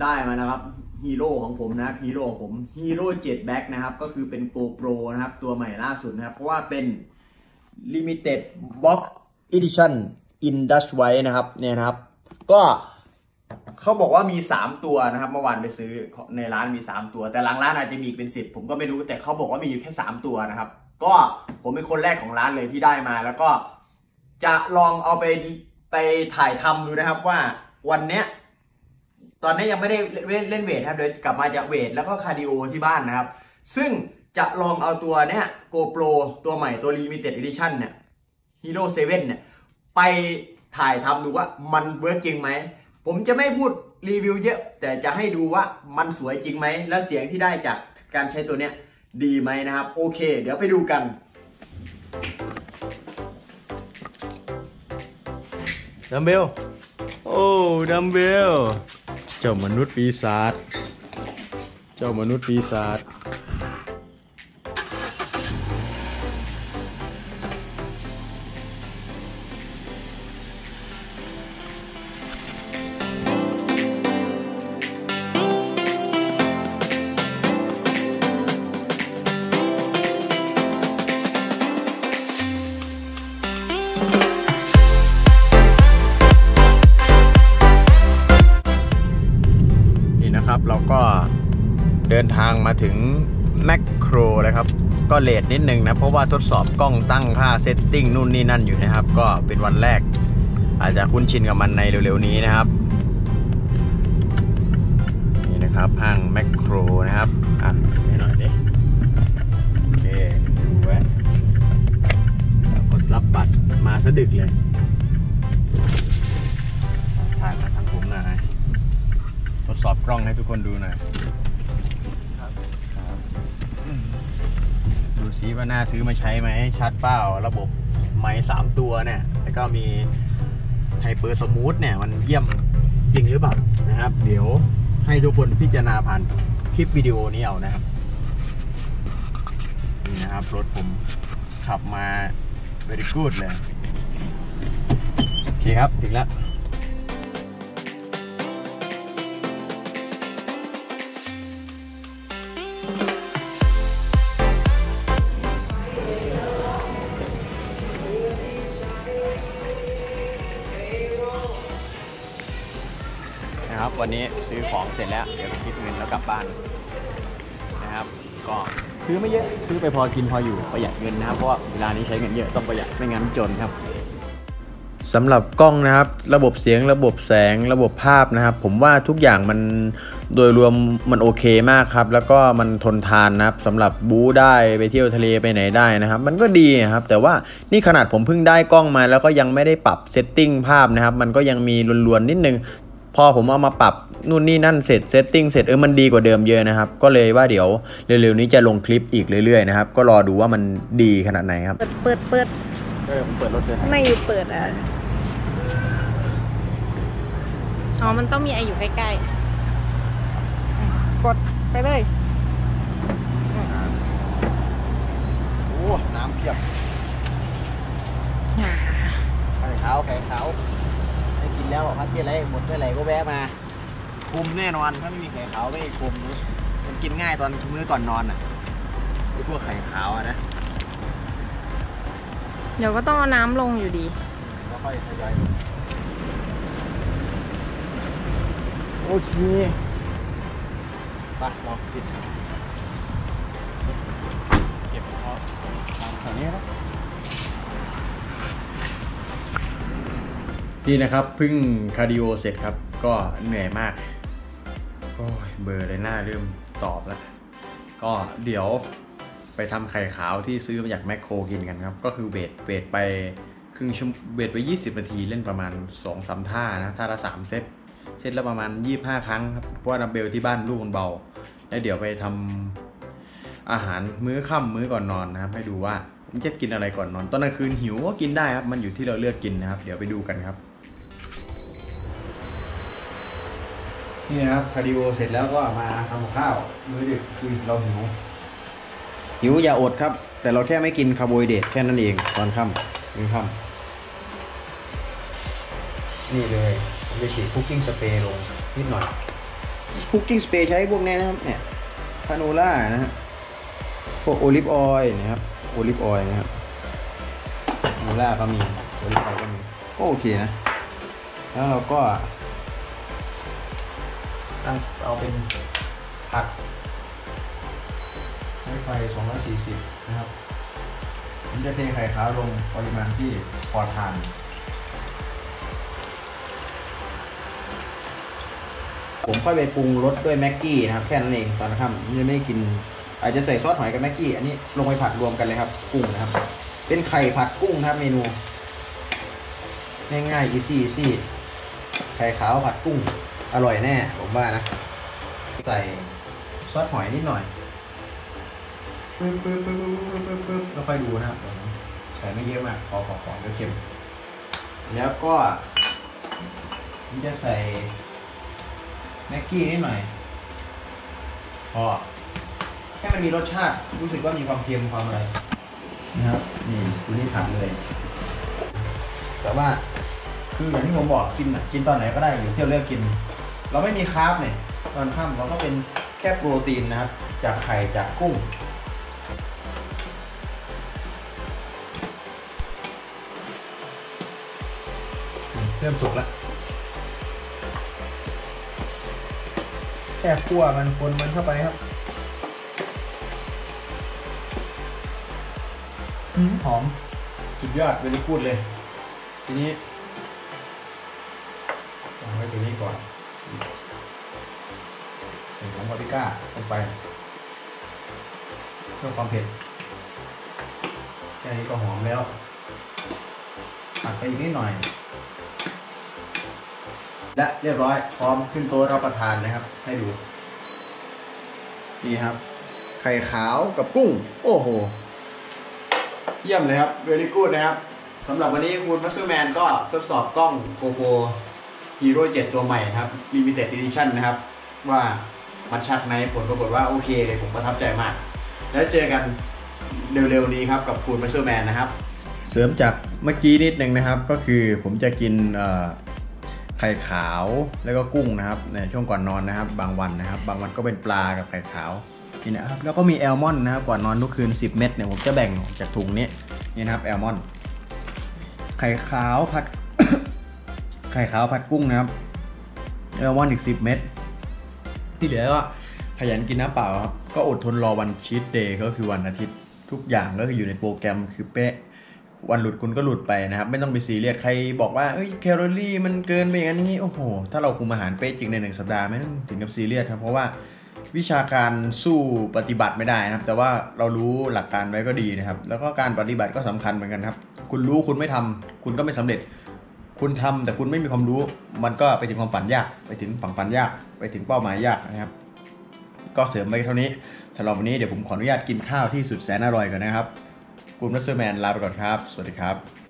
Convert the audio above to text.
ได้มานะครับฮีโร่ของผมนะครับฮีโร่ของผมฮีโร่เจ็ดแบ็กนะครับก็คือเป็น GoPro นะครับตัวใหม่ล่าสุดนะครับ เพราะว่าเป็น Limited Box Edition in Dutch White นะครับเนี่ยนะครับ ก็เขาบอกว่ามี 3 ตัวนะครับ เมื่อวานไปซื้อในร้านมี 3 ตัว แต่หลังร้านอาจจะมีอีกเป็นสิบผมก็ไม่รู้แต่เขาบอกว่ามีอยู่แค่ 3 ตัวนะครับ ก็ผมเป็นคนแรกของร้านเลยที่ได้มา แล้วก็จะลองเอาไปไปถ่ายทำดูนะครับว่าวันเนี้ย ตอนนี้ยังไม่ได้เล่นเล่นเวทครับเดี๋ยวกลับมาจากเวทแล้วก็คาร์ดิโอที่บ้านนะครับ ซึ่งจะลองเอาตัวเนี้ย GoPro ตัวใหม่ตัว Limited Edition เนี่ย Hero 7เนี่ย ไปถ่ายทำดูว่ามันเวิร์กจริงไหม ผมจะไม่พูดรีวิวเยอะ แต่จะให้ดูว่ามันสวยจริงไหม และเสียงที่ได้จากการใช้ตัวเนี้ยดีไหมนะครับ โอเค เดี๋ยวไปดูกันดัมเบลโอ้ดัมเบล เจ้ามนุษย์ปีศาจ เจ้ามนุษย์ปีศาจ นทางมาถึงแมคโครแล้วครับ ก็เลทนิดนึงนะ เพราะว่าทดสอบกล้องตั้งค่าเซตติ้งนู่นนี่นั่นอยู่นะครับ ก็เป็นวันแรก อาจจะคุ้นชินกับมันในเร็วๆนี้นะครับ นี่นะครับห้างแมคโครนะครับ อะให้หน่อยดิโอเคดูไว้กดรับบัตรมาสะดึกเลยถ่ายมาทางผมหน่อยทดสอบกล้องให้ทุกคนดูหน่อย ซิว่าน่าซื้อมาใช้ไหมชัดเปล่าระบบไม้สามตัวเนี่ย แล้วก็มีไฮเปอร์สมูทเนี่ย มันเยี่ยมจริงหรือเปล่านะครับ เดี๋ยวให้ทุกคนพิจารณาผ่านคลิปวิดีโอนี้เอานะครับนี่นะครับ รถผมขับมา very good เลย โอเคครับ ถึงแล้ว นะครับ วันนี้ซื้อของเสร็จแล้ว เดี๋ยวไปคิดเงินแล้วกลับบ้านนะครับ ก็ซื้อไม่เยอะซื้อไปพอกินพออยู่ประหยัดเงินนะครับเพราะว่าเวลานี้ใช้เงินเยอะต้องประหยัดไม่งั้นจนครับสำหรับกล้องนะครับ ระบบเสียงระบบแสงระบบภาพนะครับ ผมว่าทุกอย่างมันโดยรวมมันโอเคมากครับ แล้วก็มันทนทานนะครับสำหรับบู๊ได้ไปเที่ยวทะเลไปไหนได้นะครับ มันก็ดีครับ แต่ว่านี่ขนาดผมเพิ่งได้กล้องมา แล้วก็ยังไม่ได้ปรับเซตติ้งภาพนะครับ มันก็ยังมีลวนๆนิดนึง พอผมเอามาปรับนู่นนี่นั่นเสร็จเซตติ้งเสร็จเออมันดีกว่าเดิมเยอะนะครับ ก็เลยว่าเดี๋ยวเร็วๆนี้จะลงคลิปอีกเรื่อยๆนะครับ ก็รอดูว่ามันดีขนาดไหนครับ เปิดเปิดเปิดเออผมเปิดรถเลยไม่อยู่เปิดอะ อ๋อ มันต้องมีไออยู่ใกล้ๆ กดไปเลยโอ้น้ำเพียบไข่ขาวไข่ขาวได้กิน แล้วพักเที่ยอะไรหมดเมื่อไหร่ก็แวะมา คุมแน่นอนถ้าไม่มีไข่ขาวไม่คุมนะมันกินง่ายตอนมื้อก่อนนอนอะไอ้พวกไข่ขาวอะนะเดี๋ยวก็ต้องเอาน้ำลงอยู่ดีแล้วค่อยทยอยโอเคไปลองกินเก็บเอาตามแถวนี้นะ นี่นะครับเพิ่งคาร์ดิโอเสร็จครับ ก็เหนื่อยมาก โอ้ยเบอร์เลยหน้าเริ่มตอบแล้ว ก็เดี๋ยวไปทำไข่ขาวที่ซื้อมาจากแมคโครกินกันครับ ก็คือเวทเวทไปครึ่งชั่วเวทไป 20 นาทีเล่นประมาณ2อสท่านะท่าละ 3 เซตเซตละประมาณ 25 ครั้งครับเพราะว่าดัมเบลที่บ้านลูกมันเบา แล้วเดี๋ยวไปทำอาหารมื้อค่ำมื้อก่อนนอนนะครับ ให้ดูว่าผมจะกินอะไรก่อนนอน ตอนกลางคืนหิวก็กินได้ครับ มันอยู่ที่เราเลือกกินนะครับ เดี๋ยวไปดูกันครับ นี่นะครับคาร์ดิโอเสร็จแล้วก็มาทำกับข้าวมื้อดึกคือเราหิวหิวอย่าอดครับ แต่เราแค่ไม่กินคาร์โบไฮเดรตแค่นั้นเองตอนค่ำมื้อค่ำนี่เลยผมจะฉีดคุกกิ้งสเปรย์ลงนิดหน่อยคุกกิ้งสเปรย์ใช้พวกนี้นะครับเนี่ยคาโนล่านะฮะพวกโอลิฟออยล์นะครับโอลิฟออยล์นะครับคาโนล่าก็มีโอลิฟออยล์ก็มีก็โอเคนะ แล้วเราก็ ตั้งเอาเป็นผัดใช้ไฟ 240 นะครับ ผมจะเทไข่ขาวลงปริมาณที่พอทานผมค่อยไปปรุงรสด้วยแม็กกี้นะครับแค่นั้นเองตอนนะครับผมจะไม่กิน อาจจะใส่ซอสหอยกับแม็กกี้อันนี้ลงไปผัดรวมกันเลยครับ กุ้งนะครับ เป็นไข่ผัดกุ้งนะครับเมนู ง่ายๆ easy easy ไข่ขาวผัดกุ้ง อร่อยแน่ ผมว่านะ ใส่ซอสหอยนิดหน่อยปึ๊บปึ๊บปึ๊บปึ๊บปึ๊บปึ๊บแล้วค่อยดูนะครับผมใส่ไม่เยอะมากพอพอพอเดี๋ยวเค็ม แล้วก็ผมจะใส่แม็กกี้นิดหน่อยพอให้มันมีรสชาติรู้สึกว่ามีความเค็มความอะไรนะครับนี่คุณนี่ผัดเลย แต่ว่าคืออย่างที่ผมบอกกินอะกินตอนไหนก็ได้หรือเที่ยวเลือกกิน เราไม่มีคาร์บเนี่ยตอนค่ำเราก็เป็นแค่โปรตีนนะครับ จากไข่จากกุ้ง เริ่มสุกแล้วแค่คั่วมันคนมันเข้าไปครับอืมหอม สุดยอดเวลีกูดเลย ทีนี้ ของปาปริก้าลงไปเพื่อความเผ็ดแค่นี้ก็หอมแล้วผัดไปอีกนิดหน่อย และเรียบร้อยพร้อมขึ้นโต๊ะรับประทานนะครับ ให้ดูนี่ครับ ไข่ขาวกับกุ้ง โอ้โห เยี่ยมเลยครับเวลี่กูดนะครับสำหรับวันนี้คุณมัสเตอร์แมนก็ทดสอบกล้อง GoPro Hero 7ตัวใหม่นะครับ Limited Edition นะครับ ว่า มันชัดไหมผลปรากฏว่าโอเคเลยผมประทับใจมาก แล้วเจอกันเร็วๆนี้ครับกับคุณมัสเตอร์แมนนะครับ เสริมจากเมื่อกี้นิดนึงนะครับ ก็คือผมจะกินไข่ขาวแล้วก็กุ้งนะครับในช่วงก่อนนอนนะครับ บางวันนะครับ บางวันก็เป็นปลากับไข่ขาวนี่นะครับแล้วก็มีแอลมอนนะครับก่อนนอนทุกคืน 10 เม็ดเนี่ยผมจะแบ่งออกจากถุงนี้นี่นะครับแอลมอนไข่ขาวผัดไข่ขาวผัดกุ้งนะครับแอลมอนอีก 10 เม็ด ที่เหลือก็ขยันกินน้ำเปล่าครับ ก็อดทนรอวันชีตเดย์ก็คือวันอาทิตย์ทุกอย่างก็คืออยู่ในโปรแกรมคือเป๊ะวันหลุดคุณก็หลุดไปนะครับ ไม่ต้องไปซีเรียสใครบอกว่าเอ้ยแคลอรี่มันเกินไปอย่างนั้นอย่างนี้โอ้โห ถ้าเราคุมอาหารเป๊ะจริงในหนึ่งสัปดาห์ไม่ต้องถึงกับซีเรียสครับ เพราะว่าวิชาการสู้ปฏิบัติไม่ได้นะครับ แต่ว่าเรารู้หลักการไว้ก็ดีนะครับ แล้วก็การปฏิบัติก็สำคัญเหมือนกันครับ คุณรู้คุณไม่ทำคุณก็ไม่สำเร็จ คุณทำแต่คุณไม่มีความรู้ มันก็ไปถึงความฝันยาก ไปถึงฝั่งฝันยาก ไปถึงเป้าหมายยากนะครับ ก็เสริมไปเท่านี้สำหรับวันนี้เดี๋ยวผมขออนุญาตกินข้าวที่สุดแสนอร่อยก่อนนะครับ คุณมัสเตอร์แมนลาไปก่อนครับ สวัสดีครับ